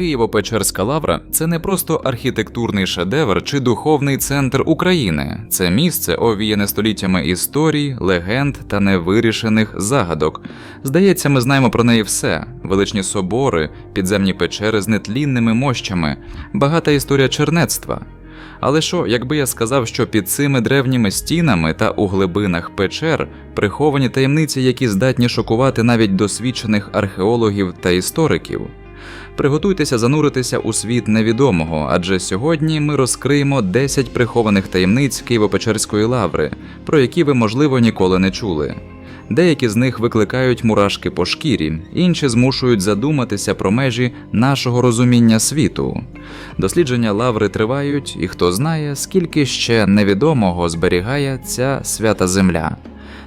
Києво-Печерська лавра це не просто архітектурний шедевр чи духовний центр України, це місце, овіяне століттями історій, легенд та невирішених загадок. Здається, ми знаємо про неї все: величні собори, підземні печери з нетлінними мощами, багата історія чернецтва. Але що, якби я сказав, що під цими древніми стінами та у глибинах печер приховані таємниці, які здатні шокувати навіть досвідчених археологів та істориків? Приготуйтеся зануритися у світ невідомого, адже сьогодні ми розкриємо 10 прихованих таємниць Києво-Печерської лаври, про які ви, можливо, ніколи не чули. Деякі з них викликають мурашки по шкірі, інші змушують задуматися про межі нашого розуміння світу. Дослідження лаври тривають, і хто знає, скільки ще невідомого зберігає ця свята земля.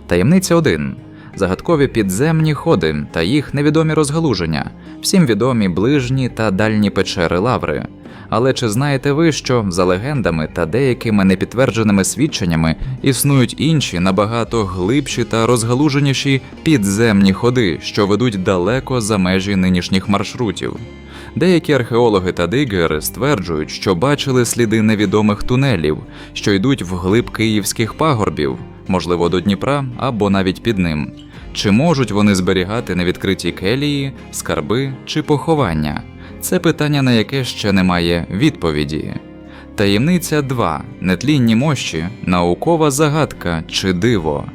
Таємниця 1. Загадкові підземні ходи та їх невідомі розгалуження, всім відомі ближні та дальні печери лаври. Але чи знаєте ви, що за легендами та деякими непідтвердженими свідченнями існують інші набагато глибші та розгалуженіші підземні ходи, що ведуть далеко за межі нинішніх маршрутів? Деякі археологи та дигери стверджують, що бачили сліди невідомих тунелів, що йдуть вглиб київських пагорбів, можливо, до Дніпра або навіть під ним. Чи можуть вони зберігати невідкриті келії, скарби чи поховання? Це питання, на яке ще немає відповіді. Таємниця 2. Нетлінні мощі, наукова загадка чи диво.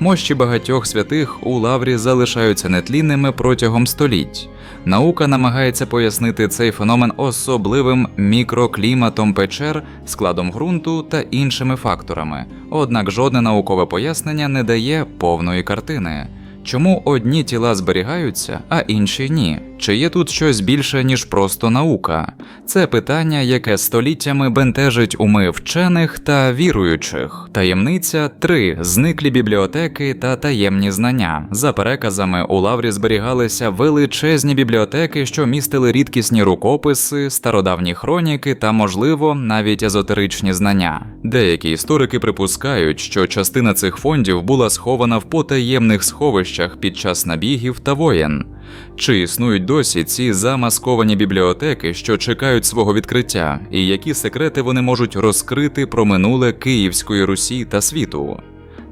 Мощі багатьох святих у лаврі залишаються нетлінними протягом століть. Наука намагається пояснити цей феномен особливим мікрокліматом печер, складом ґрунту та іншими факторами. Однак жодне наукове пояснення не дає повної картини. Чому одні тіла зберігаються, а інші ні? Чи є тут щось більше, ніж просто наука? Це питання, яке століттями бентежить уми вчених та віруючих. Таємниця 3. зниклі бібліотеки та таємні знання. За переказами у лаврі зберігалися величезні бібліотеки, що містили рідкісні рукописи, стародавні хроніки та, можливо, навіть езотеричні знання. Деякі історики припускають, що частина цих фондів була схована в потаємних сховищах під час набігів та воєн. Чи існують досі ці замасковані бібліотеки, що чекають свого відкриття, і які секрети вони можуть розкрити про минуле Київської Русі та світу?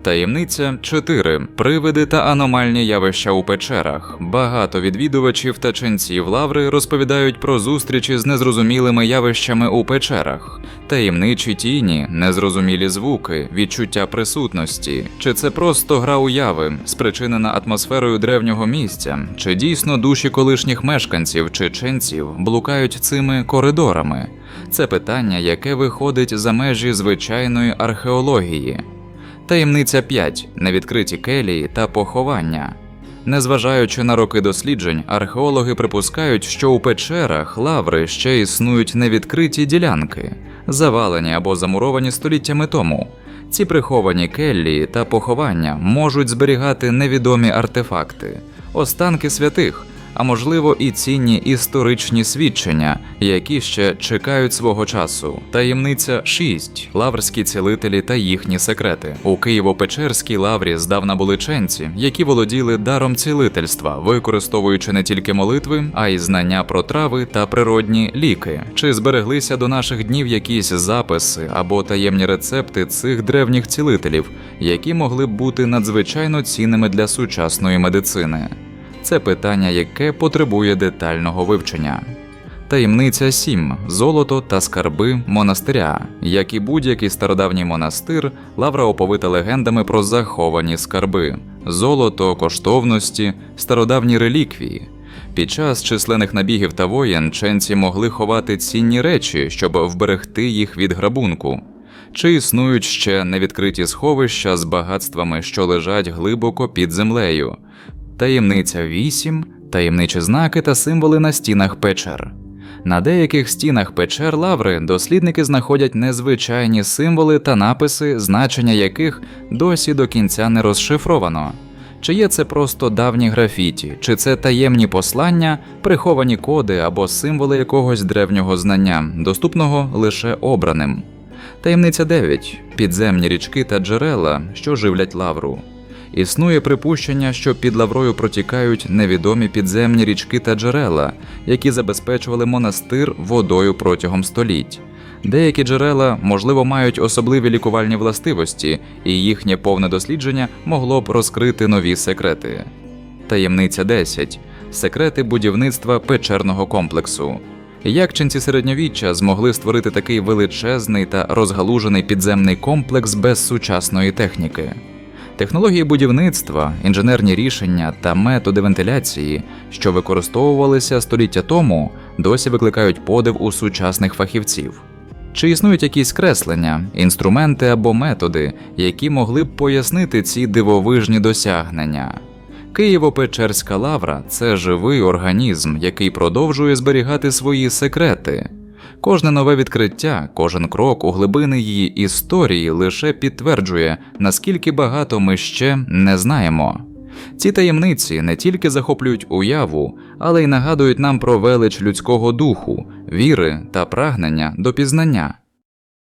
Таємниця 4. Привиди та аномальні явища у печерах. Багато відвідувачів та ченців лаври розповідають про зустрічі з незрозумілими явищами у печерах, таємничі тіні, незрозумілі звуки, відчуття присутності. Чи це просто гра уяви, спричинена атмосферою древнього місця, чи дійсно душі колишніх мешканців чи ченців блукають цими коридорами? Це питання, яке виходить за межі звичайної археології. Таємниця 5. невідкриті келії та поховання. Незважаючи на роки досліджень, археологи припускають, що у печерах лаври ще існують невідкриті ділянки, завалені або замуровані століттями тому. Ці приховані келії та поховання можуть зберігати невідомі артефакти, останки святих а можливо і цінні історичні свідчення, які ще чекають свого часу. Таємниця 6. лаврські цілителі та їхні секрети. У Києво-Печерській лаврі здавна були ченці, які володіли даром цілительства, використовуючи не тільки молитви, а й знання про трави та природні ліки. Чи збереглися до наших днів якісь записи або таємні рецепти цих древніх цілителів, які могли б бути надзвичайно цінними для сучасної медицини? Це питання, яке потребує детального вивчення. Таємниця 7. золото та скарби монастиря. Як і будь-який стародавній монастир, лавра оповита легендами про заховані скарби, золото, коштовності, стародавні реліквії. Під час численних набігів та воєн ченці могли ховати цінні речі, щоб вберегти їх від грабунку. Чи існують ще невідкриті сховища з багатствами, що лежать глибоко під землею, таємниця 8, таємничі знаки та символи на стінах печер. На деяких стінах печер лаври дослідники знаходять незвичайні символи та написи, значення яких досі до кінця не розшифровано. Чи є це просто давні графіті, чи це таємні послання, приховані коди або символи якогось древнього знання, доступного лише обраним. Таємниця 9. підземні річки та джерела, що живлять лавру. Існує припущення, що під лаврою протікають невідомі підземні річки та джерела, які забезпечували монастир водою протягом століть. Деякі джерела, можливо, мають особливі лікувальні властивості, і їхнє повне дослідження могло б розкрити нові секрети. Таємниця 10. Секрети будівництва печерного комплексу. Як ченці середньовіччя змогли створити такий величезний та розгалужений підземний комплекс без сучасної техніки? Технології будівництва, інженерні рішення та методи вентиляції, що використовувалися століття тому, досі викликають подив у сучасних фахівців. Чи існують якісь креслення, інструменти або методи, які могли б пояснити ці дивовижні досягнення? Києво-Печерська лавра це живий організм, який продовжує зберігати свої секрети. Кожне нове відкриття, кожен крок у глибини її історії лише підтверджує, наскільки багато ми ще не знаємо. Ці таємниці не тільки захоплюють уяву, але й нагадують нам про велич людського духу, віри та прагнення до пізнання.